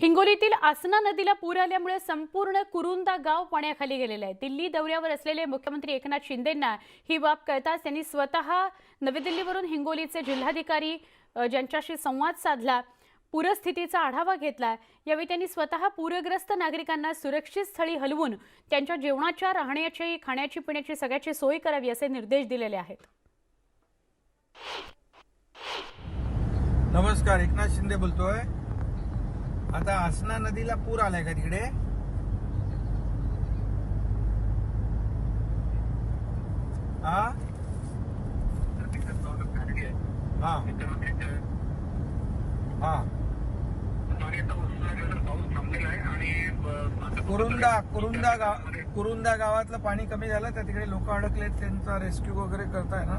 हिंगोलीतील आसना नदीला पूर आल्यामुळे संपूर्ण कुरुंदा गाव पाण्याखाली गेलेलं आहे. दिल्ली दौऱ्यावर असलेले मुख्यमंत्री एकनाथ शिंदेंना ही बाब कळताच त्यांनी स्वतः नवी दिल्लीवरून हिंगोलीचे जिल्हाधिकारी ज्यांच्याशी संवाद साधला पूरस्थितीचा आढावा घेतला. यावेळी त्यांनी स्वतः पूरग्रस्त नागरिकांना सुरक्षित स्थळी हलवून त्यांच्या जेवणाच्या राहण्याची खाण्याची पिण्याची सगळ्याची सोय करावी असे निर्देश दिलेले आहेत. नमस्कार एकनाथ शिंदे बोलतोय. आता आसना नदीला पूर आलाय का तिकडे? हा हा. हा. कुरुंदा कुरुंदा गाव कुरुंदा गावातलं पाणी कमी झालं तर तिकडे लोक अडकलेत त्यांचा रेस्क्यू वगैरे करताय ना?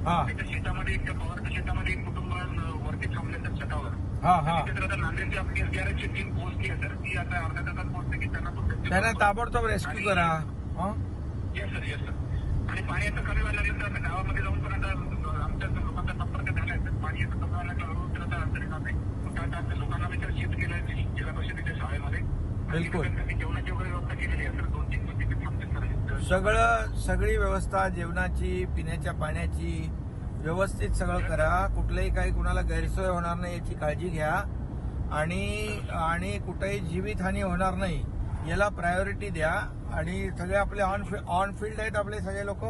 शेतामध्ये एक पवारच्या शेतामध्ये एक कुटुंब वरती थांबले तर छतावर. तर आता नांदेडची आपली एसडीआरएफची टीम पोहोचली आहे तर ती आता तासात पोहोचते की त्यांना पण त्यांना ताबडतोब रेस्क्यू करा. हा? येस सर येस सर आणि पाणी आता कमी व्हायला लागलं तर आता गावामध्ये जाऊन पण आता आमच्या लोकांचा संपर्क झाला आहे तर पाणी आता कमी व्हायला लागलं हळूहळू तर आता अडचणी नाही लोकांना तर शिफ्ट केलं जिल्हा परिषदेच्या शाळेमध्ये. बिलकुल. तिथे त्यांनी जेवणाची वगैरे व्यवस्था केलेली आहे सर दोन तीन दिवस तिथे थांबते सर सगळं सगळी व्यवस्था जेवणाची पिण्याच्या पाण्याची व्यवस्थित सगळं करा. कुठलंही काही कुणाला गैरसोय होणार नाही याची काळजी घ्या. आणि आणि कुठेही जीवितहानी होणार नाही याला प्रायोरिटी द्या. आणि सगळे आपले ऑन ऑन फील्ड आहेत आपले सगळे लोक?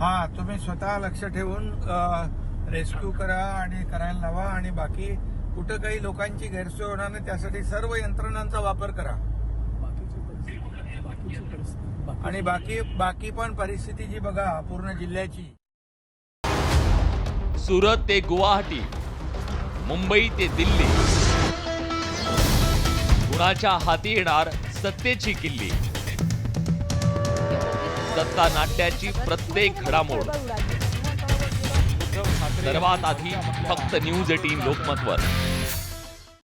हा तुम्ही स्वतः लक्ष ठेवून रेस्क्यू करा आणि करायला लावा. आणि बाकी कुठं काही लोकांची गैरसोय होणार नाही त्यासाठी सर्व यंत्रणांचा वापर करा. आणि बाकी बाकी पण परिस्थिती जी बघा पूर्ण जिल्ह्याची. सुरत ते गुवाहाटी मुंबई ते दिल्ली. कुणाच्या हाती येणार सत्तेची किल्ली? सत्ता नाट्याची प्रत्येक घडामोड. सर्वात आधी फक्त न्यूज एटीन लोकमतवर.